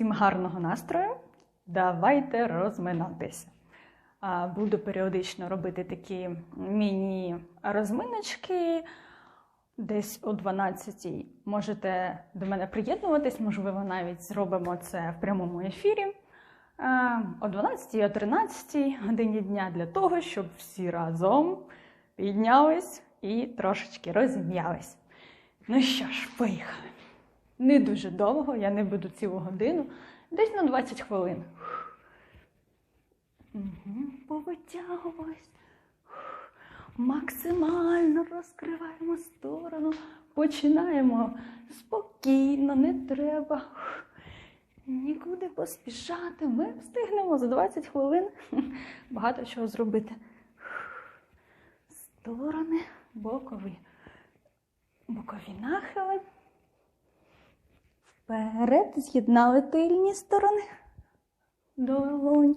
Всім гарного настрою. Давайте розминатися. Буду періодично робити такі міні-розминочки. Десь о 12 можете до мене приєднуватись, можливо, навіть зробимо це в прямому ефірі. О 12 о 13 годині дня для того, щоб всі разом піднялись і трошечки розім'ялись. Ну що ж, поїхали. Не дуже довго, я не буду цілу годину, десь на 20 хвилин. Угу. Максимально розкриваємо сторону. Починаємо спокійно, не треба нікуди поспішати. Ми встигнемо за 20 хвилин багато чого зробити. Сторони, бокові, бокові нахили. Вперед з'єднали тильні сторони. Долонь.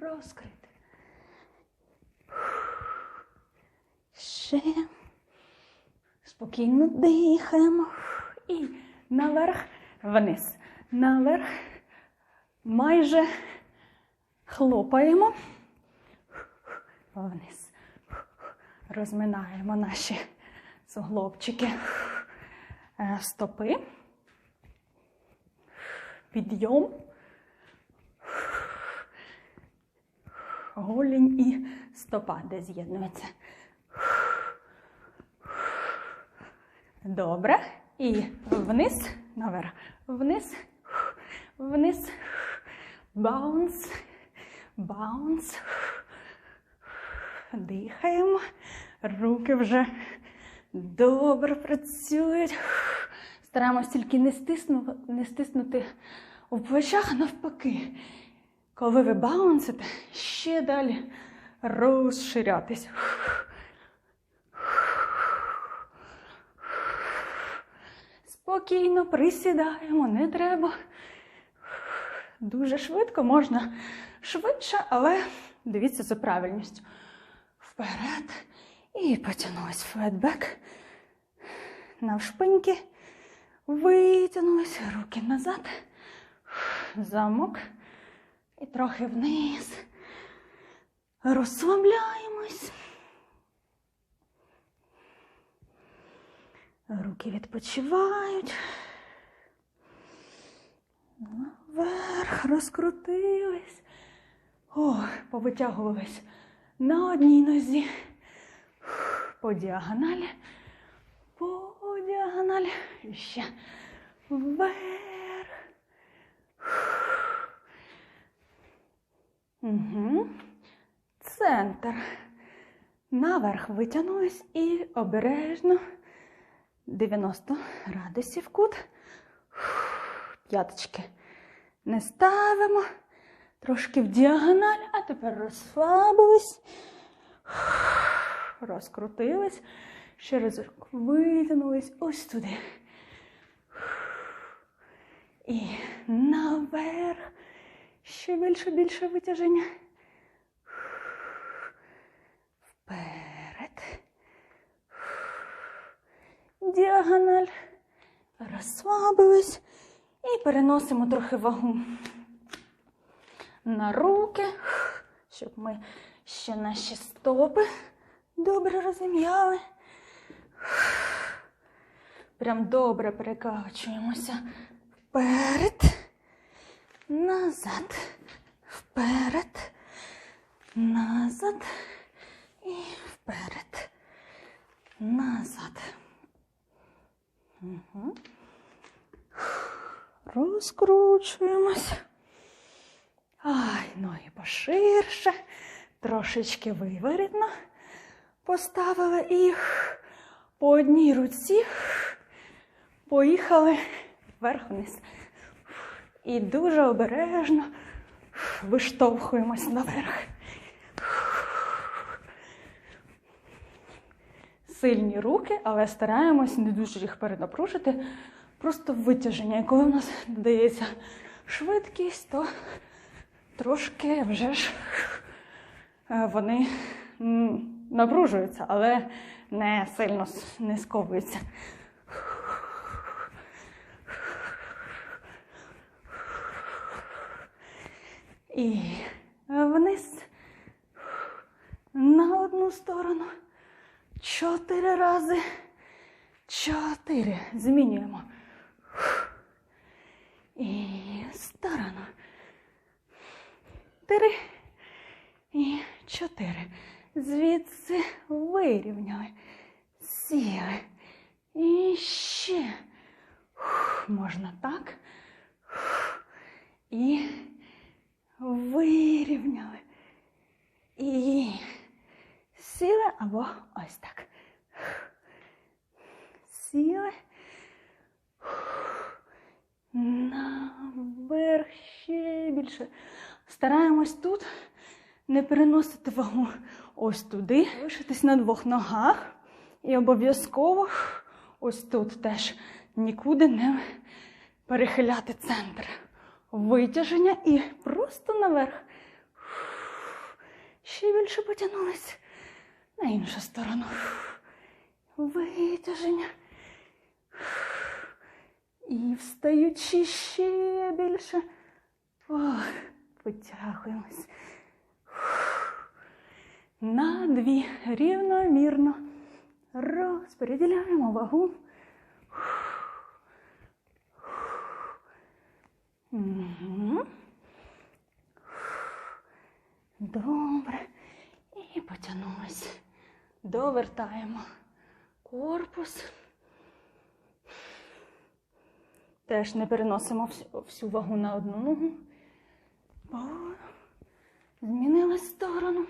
Розкрити. Ще. Спокійно дихаємо. І наверх, вниз. Наверх. Майже хлопаємо. Вниз. Розминаємо наші суглобчики Е, стопи. Підйом. Голінь і стопа, де з'єднується. Добре. І вниз, наверх, вниз, вниз, баунс, баунс. Дихаємо. Руки вже добре працюють. Стараємось тільки не стиснути, не стиснути у плечах, навпаки. Коли ви баунсите, ще далі розширятись. Спокійно присідаємо, не треба. Дуже швидко, можна швидше, але дивіться за правильністю. Вперед. І потягнулись флетбек. Навшпиньки. Витягнулись, руки назад. Замок. І трохи вниз. Розслабляємось. Руки відпочивають. Наверх, розкрутились. О, повитягувались на одній нозі. По діагоналі. По діагоналі. І ще вверх. Угу. Центр. Наверх витягнулись і обережно 90 градусів кут. П'яточки не ставимо. Трошки в діагональ, а тепер розслабились, розкрутились, ще разок витягнулись ось туди. І наверх. Ще більше, більше витяження. Вперед. Діагональ. Розслабились. І переносимо трохи вагу на руки, щоб ми ще наші стопи добре розім'яли. Прям добре перекачуємося вперед, назад, вперед, назад і вперед, назад. Угу. Розкручуємося. Ай, ноги поширше, трошечки виворітно поставили і по одній руці поїхали вверх-вниз. І дуже обережно виштовхуємось наверх. Сильні руки, але стараємось не дуже їх перенапружити. Просто витяження. І коли в нас додається швидкість, то трошки вже ж е, вони напружуються, але не сильно не сковуються. І вниз на одну сторону. Чотири рази. Чотири. Змінюємо. І сторона. Три і чотири. Звідси вирівняли. Сіли. І ще. Можна так. І вирівняли. І сіли або ось так. Сіли. Наверх ще більше. Стараємось тут не переносити вагу ось туди, лишитись на двох ногах. І обов'язково ось тут теж нікуди не перехиляти центр. Витяження і просто наверх. Ще більше потягнулись на іншу сторону. Витяження. І встаючи ще більше. Ох, потягуємось. На дві рівномірно розподіляємо вагу. Добре. І потягнулись. Довертаємо корпус. Теж не переносимо всю, всю вагу на одну ногу. Бо змінили сторону.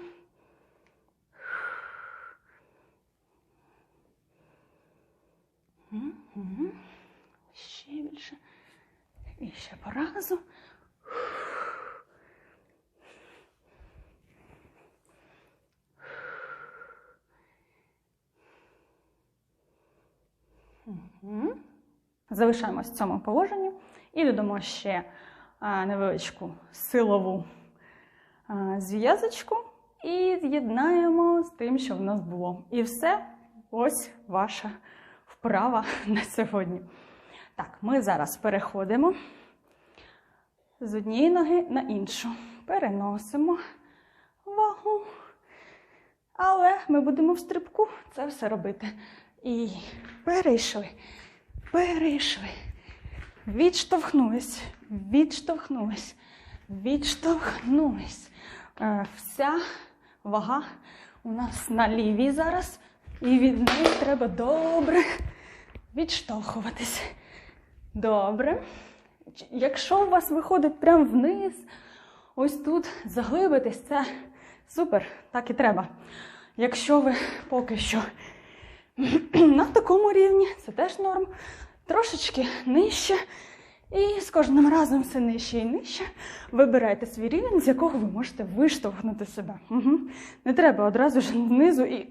Ще більше. І ще по разу. Залишаємось в цьому положенні і додамо ще невеличку силову зв'язочку і з'єднаємо з тим, що в нас було. І все, ось ваша вправа на сьогодні. Так, ми зараз переходимо з однієї ноги на іншу. Переносимо вагу. Але ми будемо в стрибку це все робити. І перейшли, перейшли. Відштовхнулись, відштовхнулись, відштовхнулись. Е, Вся вага у нас на лівій зараз, і від неї треба добре відштовхуватись. Добре. Якщо у вас виходить прямо вниз, ось тут заглибитись, це супер, так і треба. Якщо ви поки що на такому рівні, це теж норм, трошечки нижче. І з кожним разом все нижче і нижче. Вибирайте свій рівень, з якого ви можете виштовхнути себе. Угу. Не треба одразу ж знизу і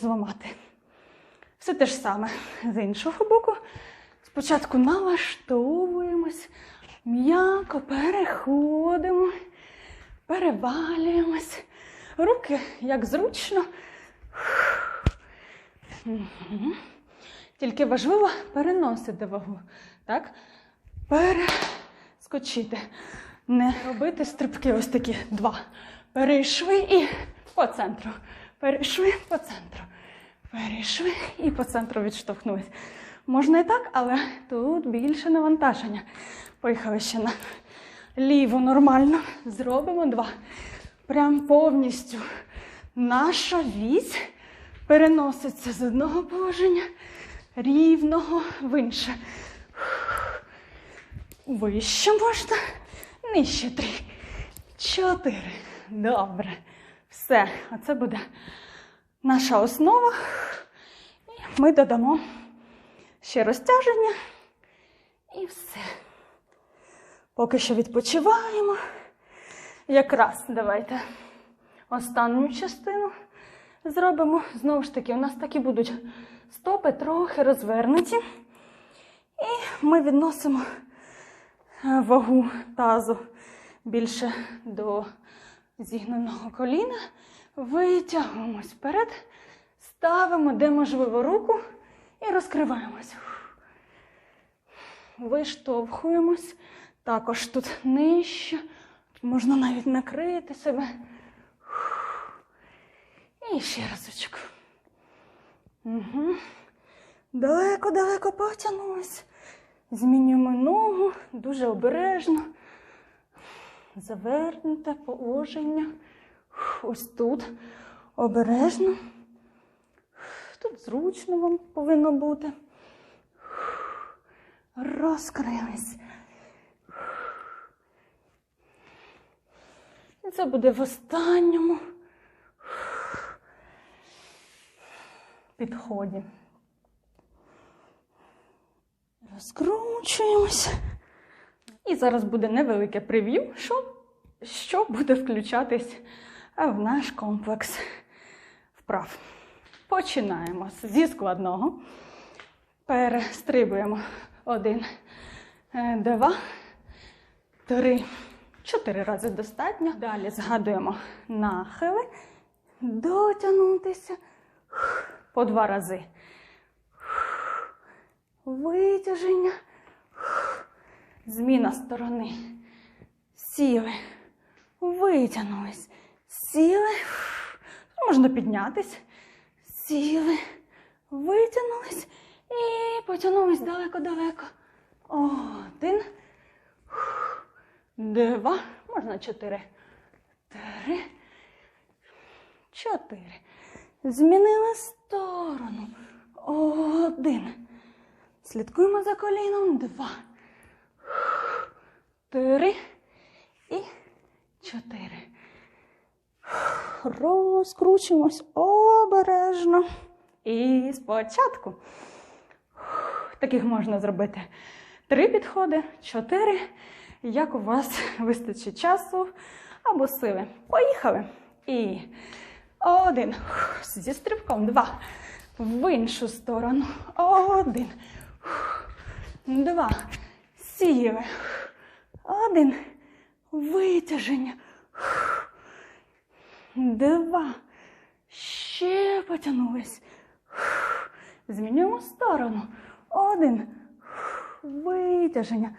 зламати. Все те ж саме з іншого боку. Спочатку налаштовуємось, м'яко переходимо, перевалюємось. Руки як зручно. Тільки важливо переносити вагу. Так? Перескочити. Не робити стрибки ось такі два. Перейшли і по центру. Перейшли по центру. Перейшли і по центру відштовхнулись. Можна і так, але тут більше навантаження. Поїхали ще на ліву нормально. Зробимо два. Прям повністю наша вісь переноситься з одного положення рівного в інше. Вище можна, нижче три, чотири. Добре. Все, оце буде наша основа. І ми додамо ще розтяження і все. Поки що відпочиваємо. Якраз давайте останню частину зробимо. Знову ж таки, у нас так і будуть стопи трохи розвернуті. І ми відносимо е, вагу тазу більше до зігненого коліна. Витягуємось вперед, ставимо, де можливо, руку і розкриваємось. Виштовхуємось Також тут нижче. Можна навіть накрити себе. І ще разочок. Угу. Далеко-далеко потягнулись. Змінюємо ногу дуже обережно. Завернуте положення. Ось тут. Обережно. Тут зручно вам повинно бути. Розкрились. І це буде в останньому підході. Розкручуємося. І зараз буде невелике прев'ю, що, що буде включатись в наш комплекс вправ. Починаємо зі складного. Перестрибуємо. Один, е, два, три, чотири рази достатньо. Далі згадуємо нахили, дотягнутися по два рази. Витяження. Зміна сторони. Сіли. Витягнулись. Сіли. Можна піднятись. Сіли. Витягнулись. І потягнулись далеко-далеко. Один. Два. Можна чотири. Три. Чотири. Змінили сторону. Один. Слідкуємо за коліном. Два. Три. І чотири. Розкручуємось обережно. І спочатку. Таких можна зробити три підходи, чотири. Як у вас вистачить часу або сили. Поїхали. І один. Зі стрибком. Два. В іншу сторону. Один. Два. Сіли. Один. Витяження. Два. Ще потягнулись. Змінюємо сторону. Один. Витяження.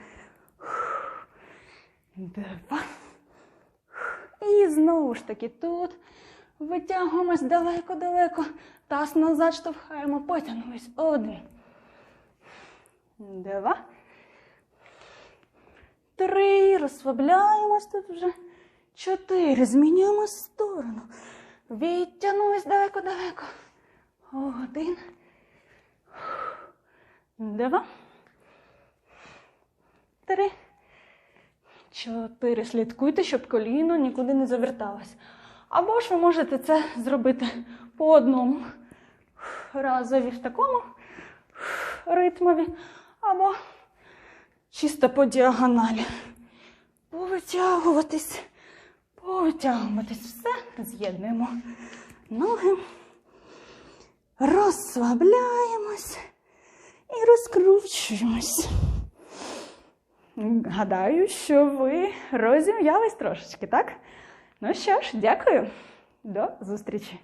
Два. І знову ж таки тут витягуємось далеко-далеко. Таз назад штовхаємо, потягнулись. Один. Два. Три. Розслабляємось тут вже. Чотири. Змінюємо сторону. Відтягнулись далеко-далеко. Один. Два. Три. Чотири. Слідкуйте, щоб коліно нікуди не заверталось. Або ж ви можете це зробити по одному разові в такому ритмові, або чисто по діагоналі. Повитягуватись, повитягуватись. Все з'єднуємо ноги, розслабляємось і розкручуємось. Гадаю, що ви розім'ялись трошечки, так? Ну що ж, дякую. До зустрічі!